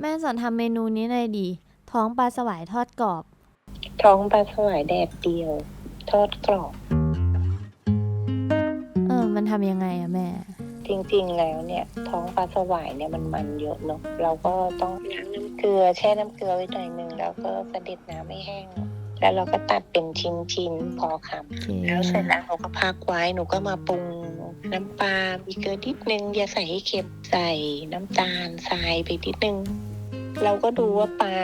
แม่สอนทำเมนูนี้หน่อยดี ท้องปลาสวายทอดกรอบ ท้องปลาสวายแดดเดียว ทอดกรอบ เออ มันทำยังไงอะแม่ จริงๆแล้วเนี่ยท้องปลาสวายเนี่ยมันมันเยอะเนาะเราก็ต้องล้างน้ำเกลือแช่น้ำเกลือไว้หน่อยหนึ่งแล้วก็เสด็จน้ำให้แห้ง แล้วเราก็ตัดเป็นชิ้นๆพอครับโอเค แล้วเสร็จแล้วหนูก็พักไว้หนูก็มาปรุง น้ำปลามีเกลือนิดนึงอย่าใส่ให้เค็มใส่น้ำตาลทรายไปนิดนึง เราก็ดูว่าปลา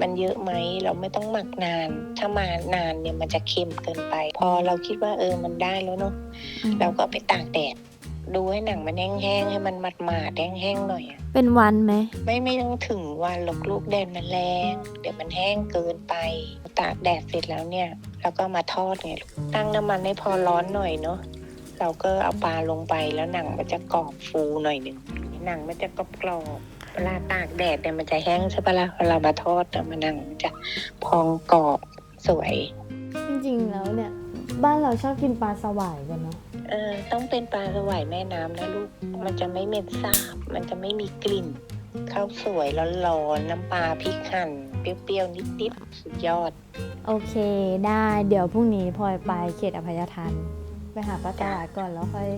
มันเยอะไหม เราไม่ต้องหมักนาน ถ้ามานานเนี่ยมันจะเค็มเกินไป พอเราคิดว่าเออมันได้แล้วเนาะอืมเราก็เอาไปตากแดดดูให้หนังมันแห้งๆให้มันหมาดๆแห้งๆหน่อยอะเป็นวันไหม ไม่ไม่ต้องถึงวันหรอกลูกแดดมันแรง เดี๋ยวมันแห้งเกินไป ตากแดดเสร็จแล้วเนี่ย เราก็มาทอดไงลูกตั้งน้ำมันให้พอร้อนหน่อยเนาะ เราก็เอาปลาลงไปแล้วหนังมันจะกรอบฟูหน่อยหนึ่งหนังมันจะกรอบกรอบๆเวลาตากแดดเนี่ยมันจะแห้งใช่ปะล่ะเวลามาทอดเนี่ยมันหนังมันจะพองกรอบสวย จริงๆแล้วเนี่ย บ้านเราชอบกินปลาสวายกันเนาะเออต้องเป็นปลาสวายแม่น้ำนะลูก มันจะไม่เหม็นสาบ มันจะไม่มีกลิ่นข้าวสวยร้อนๆน้ำปลาพริกหั่นเปรี้ยวๆนิดๆสุดยอด โอเคได้เดี๋ยวพรุ่งนี้พลอยไปเขตอภัยทาน ไปหาปลาสวายก่อนแล้วค่อย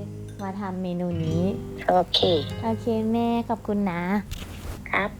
มาทำเมนูนี้ โอเค โอเคแม่ขอบคุณนะ ครับ